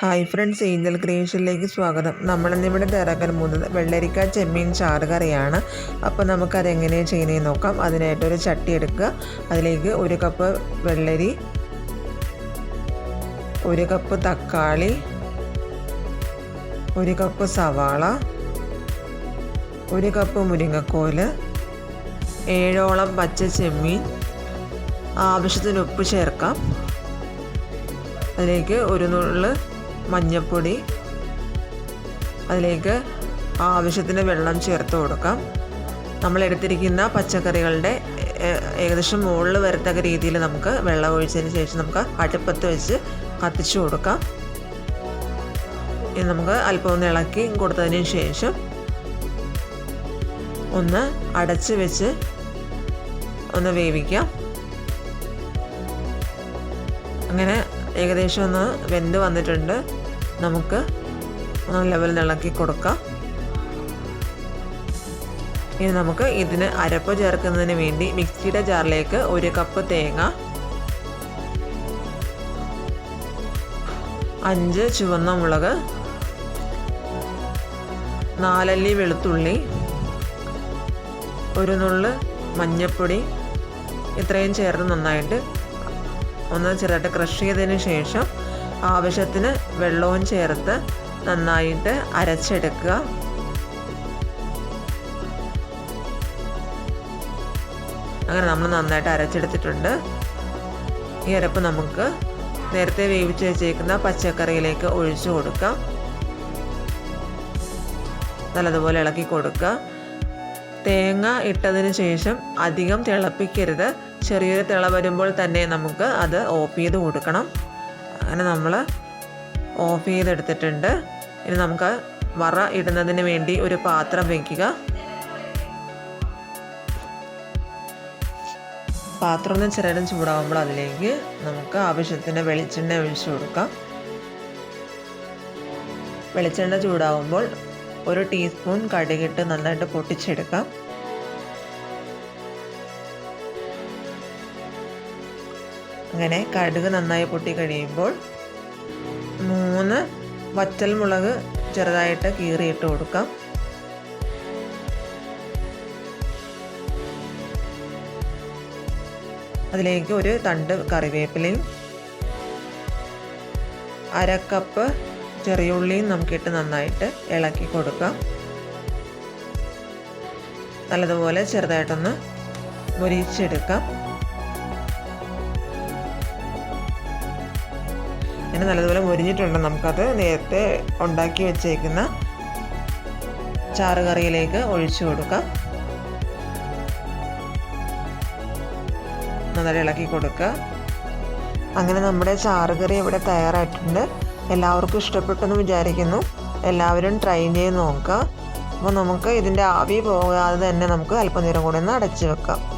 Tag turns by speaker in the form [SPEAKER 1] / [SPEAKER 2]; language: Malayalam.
[SPEAKER 1] ഹായ് ഫ്രണ്ട്സ് ഏഞ്ചൽ ക്രിയേഷനിലേക്ക് സ്വാഗതം. നമ്മളിന്നിവിടെ തയ്യാറാക്കാൻ പോകുന്നത് വെള്ളരിക്ക ചെമ്മീൻ ചാറുകറിയാണ് അപ്പോൾ അപ്പോൾ എങ്ങനെയാണ് ചെയ്യുന്നതെന്ന് നോക്കാം. അതിനായിട്ടൊരു ചട്ടി എടുക്കുക. അതിലേക്ക് ഒരു കപ്പ് വെള്ളരി ഒരു കപ്പ് തക്കാളി ഒരു കപ്പ് സവാള ഒരു കപ്പ് മുരിങ്ങക്കോൽ ഏഴോളം പച്ച ചെമ്മീൻ ആവശ്യത്തിന് ഉപ്പ് ചേർക്കാം. അതിലേക്ക് ഒരു നുള്ള് മഞ്ഞൾപ്പൊടി അതിലേക്ക് ആവശ്യത്തിന് വെള്ളം ചേർത്ത് കൊടുക്കാം. നമ്മൾ എടുത്തിരിക്കുന്ന പച്ചക്കറികളുടെ ഏകദേശം മുകളിൽ വരത്തക്ക രീതിയിൽ നമുക്ക് വെള്ളം ഒഴിച്ചതിന് ശേഷം നമുക്ക് അടുപ്പത്ത് വെച്ച് കത്തിച്ചു കൊടുക്കാം. ഇനി നമുക്ക് അല്പം ഒന്ന് ഇളക്കി കൊടുത്തതിന് ശേഷം ഒന്ന് അടച്ച് വെച്ച് ഒന്ന് വേവിക്കാം. അങ്ങനെ ഏകദേശം ഒന്ന് വെന്ത് വന്നിട്ടുണ്ട്. നമുക്ക് ലെവലിൽ ഇളക്കി കൊടുക്കാം. ഇനി നമുക്ക് ഇതിന് അരപ്പ് ചേർക്കുന്നതിന് വേണ്ടി മിക്സിയുടെ ജാറിലേക്ക് ഒരു കപ്പ് തേങ്ങ അഞ്ച് ചുവന്ന മുളക് നാലല്ലി വെളുത്തുള്ളി ഒരു നുള്ള് മഞ്ഞൾപ്പൊടി ഇത്രയും ചേർത്ത് നന്നായിട്ട് ഒന്ന് ചെറുതായിട്ട് ക്രഷ് ചെയ്തതിന് ശേഷം ആവശ്യത്തിന് വെള്ളവും ചേർത്ത് നന്നായിട്ട് അരച്ചെടുക്കുക. അങ്ങനെ നമ്മൾ നന്നായിട്ട് അരച്ചെടുത്തിട്ടുണ്ട്. ഈ അരപ്പ് നമുക്ക് നേരത്തെ വേവിച്ച് വെച്ചേക്കുന്ന പച്ചക്കറിയിലേക്ക് ഒഴിച്ചു കൊടുക്കാം. നല്ലതുപോലെ ഇളക്കി കൊടുക്കുക. തേങ്ങ ഇട്ടതിന് ശേഷം അധികം തിളപ്പിക്കരുത്. ചെറിയൊരു തിള വരുമ്പോൾ തന്നെ നമുക്ക് അത് ഓഫ് ചെയ്ത് കൊടുക്കണം. അങ്ങനെ നമ്മൾ ഓഫ് ചെയ്തെടുത്തിട്ടുണ്ട്. ഇനി നമുക്ക് വറ ഇടുന്നതിന് വേണ്ടി ഒരു പാത്രം വയ്ക്കുക പാത്രം ഒന്ന് ചെറിയ ചൂടാകുമ്പോൾ അതിലേക്ക് നമുക്ക് ആവശ്യത്തിന് വെളിച്ചെണ്ണ ഒഴിച്ചു കൊടുക്കാം. വെളിച്ചെണ്ണ ചൂടാകുമ്പോൾ ഒരു ടീസ്പൂൺ കടുകിട്ട് നന്നായിട്ട് പൊട്ടിച്ചെടുക്കാം. അങ്ങനെ കടുക് നന്നായി പൊട്ടി കഴിയുമ്പോൾ മൂന്ന് വറ്റൽമുളക് ചെറുതായിട്ട് കീറിയിട്ട് കൊടുക്കാം. അതിലേക്ക് ഒരു തണ്ട് കറിവേപ്പിലയും അര കപ്പ് ചെറിയ ഉള്ളിയും നമുക്കിട്ട് നന്നായിട്ട് ഇളക്കി കൊടുക്കാം. നല്ലതുപോലെ ചെറുതായിട്ടൊന്ന് മുരിച്ചെടുക്കാം ഇങ്ങനെ നല്ലതുപോലെ മുരിഞ്ഞിട്ടുണ്ട് നമുക്കത് നേരത്തെ ഉണ്ടാക്കി വെച്ചേക്കുന്ന ചാറുകറിയിലേക്ക് ഒഴിച്ചു കൊടുക്കാം. നന്നായി ഇളക്കി കൊടുക്കുക. അങ്ങനെ നമ്മുടെ ചാറുകറി ഇവിടെ തയ്യാറായിട്ടുണ്ട്. എല്ലാവർക്കും ഇഷ്ടപ്പെട്ടെന്ന് വിചാരിക്കുന്നു. എല്ലാവരും ട്രൈ ചെയ്ത് നോക്കുക. അപ്പോൾ നമുക്ക് ഇതിന്റെ ആവി പോകാതെ തന്നെ നമുക്ക് അല്പനേരം കൂടെ ഒന്ന് അടച്ചു വെക്കാം.